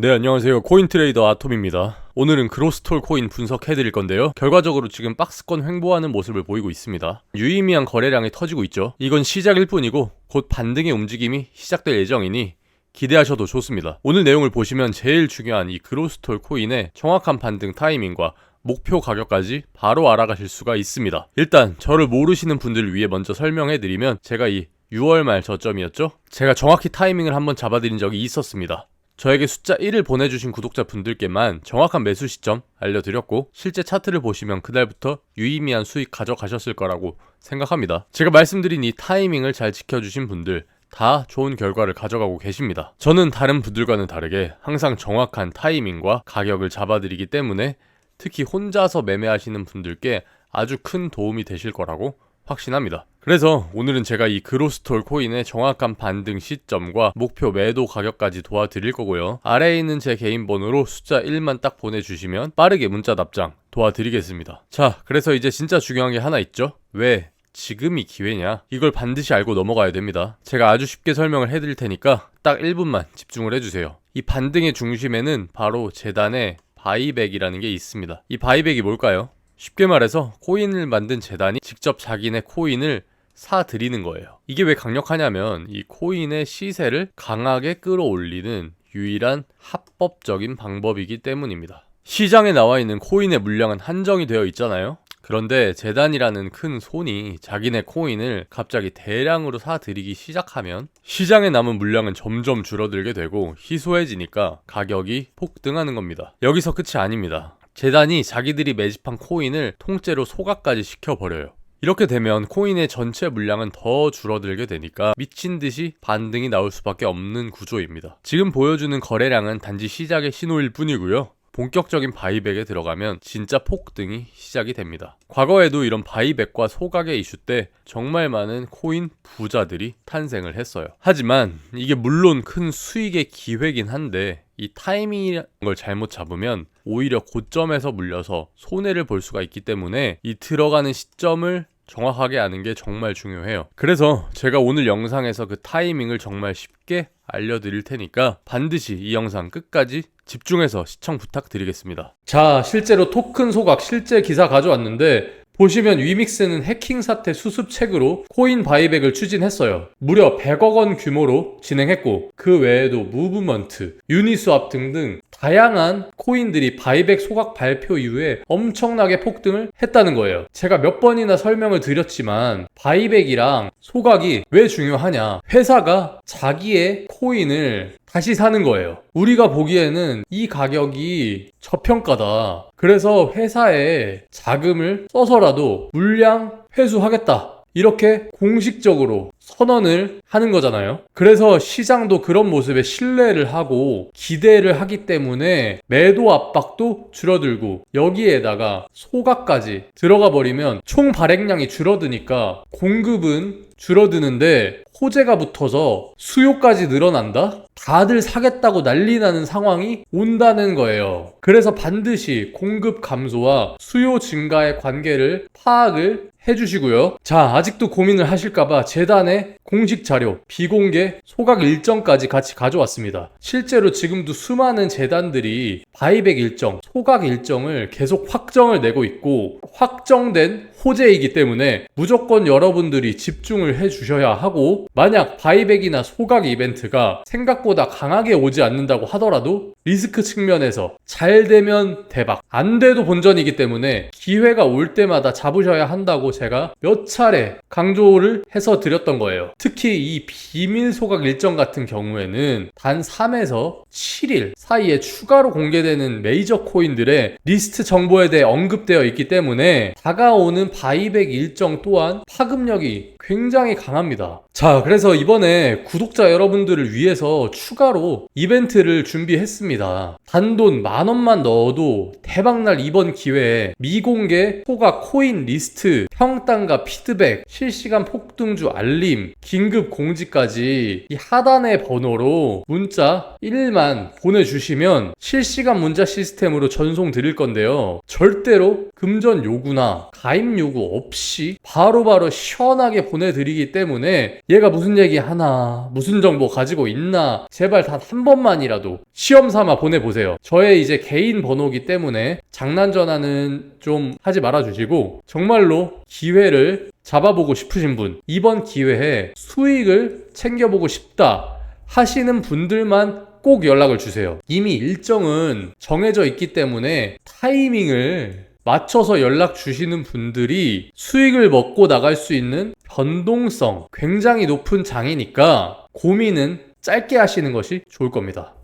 네, 안녕하세요. 코인 트레이더 아톰입니다. 오늘은 그로스톨 코인 분석해드릴 건데요. 결과적으로 지금 박스권 횡보하는 모습을 보이고 있습니다. 유의미한 거래량이 터지고 있죠. 이건 시작일 뿐이고 곧 반등의 움직임이 시작될 예정이니 기대하셔도 좋습니다. 오늘 내용을 보시면 제일 중요한 이 그로스톨 코인의 정확한 반등 타이밍과 목표 가격까지 바로 알아가실 수가 있습니다. 일단 저를 모르시는 분들을 위해 먼저 설명해드리면 제가 이 6월 말 저점이었죠? 제가 정확히 타이밍을 한번 잡아드린 적이 있었습니다. 저에게 숫자 1을 보내주신 구독자분들께만 정확한 매수 시점 알려드렸고 실제 차트를 보시면 그날부터 유의미한 수익 가져가셨을 거라고 생각합니다. 제가 말씀드린 이 타이밍을 잘 지켜주신 분들 다 좋은 결과를 가져가고 계십니다. 저는 다른 분들과는 다르게 항상 정확한 타이밍과 가격을 잡아드리기 때문에 특히 혼자서 매매하시는 분들께 아주 큰 도움이 되실 거라고 확신합니다. 그래서 오늘은 제가 이 그로스톨 코인의 정확한 반등 시점과 목표 매도 가격까지 도와드릴 거고요. 아래에 있는 제 개인 번호로 숫자 1만 딱 보내주시면 빠르게 문자 답장 도와드리겠습니다. 자, 그래서 이제 진짜 중요한 게 하나 있죠? 왜 지금이 기회냐? 이걸 반드시 알고 넘어가야 됩니다. 제가 아주 쉽게 설명을 해드릴 테니까 딱 1분만 집중을 해주세요. 이 반등의 중심에는 바로 재단의 바이백이라는 게 있습니다. 이 바이백이 뭘까요? 쉽게 말해서 코인을 만든 재단이 직접 자기네 코인을 사들이는 거예요. 이게 왜 강력하냐면 이 코인의 시세를 강하게 끌어올리는 유일한 합법적인 방법이기 때문입니다. 시장에 나와 있는 코인의 물량은 한정이 되어 있잖아요. 그런데 재단이라는 큰 손이 자기네 코인을 갑자기 대량으로 사들이기 시작하면 시장에 남은 물량은 점점 줄어들게 되고 희소해지니까 가격이 폭등하는 겁니다. 여기서 끝이 아닙니다. 재단이 자기들이 매집한 코인을 통째로 소각까지 시켜버려요. 이렇게 되면 코인의 전체 물량은 더 줄어들게 되니까 미친 듯이 반등이 나올 수밖에 없는 구조입니다. 지금 보여주는 거래량은 단지 시작의 신호일 뿐이고요. 본격적인 바이백에 들어가면 진짜 폭등이 시작이 됩니다. 과거에도 이런 바이백과 소각의 이슈 때 정말 많은 코인 부자들이 탄생을 했어요. 하지만 이게 물론 큰 수익의 기회긴 한데 이 타이밍이라는 걸 잘못 잡으면 오히려 고점에서 물려서 손해를 볼 수가 있기 때문에 이 들어가는 시점을 정확하게 아는 게 정말 중요해요. 그래서 제가 오늘 영상에서 그 타이밍을 정말 쉽게 알려드릴 테니까 반드시 이 영상 끝까지 집중해서 시청 부탁드리겠습니다. 자, 실제로 토큰 소각 실제 기사 가져왔는데 보시면 위믹스는 해킹 사태 수습책으로 코인 바이백을 추진했어요. 무려 100억 원 규모로 진행했고 그 외에도 무브먼트, 유니스왑 등등 다양한 코인들이 바이백 소각 발표 이후에 엄청나게 폭등을 했다는 거예요. 제가 몇 번이나 설명을 드렸지만 바이백이랑 소각이 왜 중요하냐? 회사가 자기의 코인을 다시 사는 거예요. 우리가 보기에는 이 가격이 저평가다. 그래서 회사에 자금을 써서라도 물량 회수하겠다. 이렇게 공식적으로 선언을 하는 거잖아요. 그래서 시장도 그런 모습에 신뢰를 하고 기대를 하기 때문에 매도 압박도 줄어들고 여기에다가 소각까지 들어가 버리면 총 발행량이 줄어드니까 공급은 줄어드는데 호재가 붙어서 수요까지 늘어난다? 다들 사겠다고 난리 나는 상황이 온다는 거예요. 그래서 반드시 공급 감소와 수요 증가의 관계를 파악을 해주시고요. 자, 아직도 고민을 하실까봐 재단의 공식 자료, 비공개 소각 일정까지 같이 가져왔습니다. 실제로 지금도 수많은 재단들이 바이백 일정, 소각 일정을 계속 확정을 내고 있고 확정된 호재이기 때문에 무조건 여러분들이 집중을 해 주셔야 하고 만약 바이백이나 소각 이벤트가 생각보다 강하게 오지 않는다고 하더라도 리스크 측면에서 잘 되면 대박 안 돼도 본전이기 때문에 기회가 올 때마다 잡으셔야 한다고 제가 몇 차례 강조를 해서 드렸던 거예요. 특히 이 비밀 소각 일정 같은 경우에는 단 3에서 7일 사이에 추가로 공개되는 메이저 코인들의 리스트 정보에 대해 언급되어 있기 때문에 다가오는 바이백 일정 또한 파급력이 굉장히 강합니다. 자, 그래서 이번에 구독자 여러분들을 위해서 추가로 이벤트를 준비했습니다. 단돈 만 원만 넣어도 대박날 이번 기회에 미공개 소각 코인 리스트, 평단과 피드백, 실시간 폭등주 알림, 긴급 공지까지 이 하단의 번호로 문자 1만 보내주시면 실시간 문자 시스템으로 전송 드릴 건데요. 절대로 금전 요구나 가입 요구 없이 바로바로 바로 시원하게 보내드리기 때문에 얘가 무슨 얘기 하나, 무슨 정보 가지고 있나, 제발 단 한 번만이라도 시험 삼아 보내보세요. 저의 이제 개인 번호기 때문에 장난 전화는 좀 하지 말아주시고, 정말로 기회를 잡아보고 싶으신 분, 이번 기회에 수익을 챙겨보고 싶다 하시는 분들만 꼭 연락을 주세요. 이미 일정은 정해져 있기 때문에 타이밍을 맞춰서 연락 주시는 분들이 수익을 먹고 나갈 수 있는 변동성 굉장히 높은 장이니까 고민은 짧게 하시는 것이 좋을 겁니다.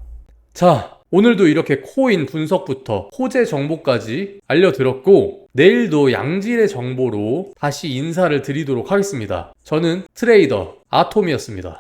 자, 오늘도 이렇게 코인 분석부터 호재 정보까지 알려드렸고, 내일도 양질의 정보로 다시 인사를 드리도록 하겠습니다. 저는 트레이더 아톰이었습니다.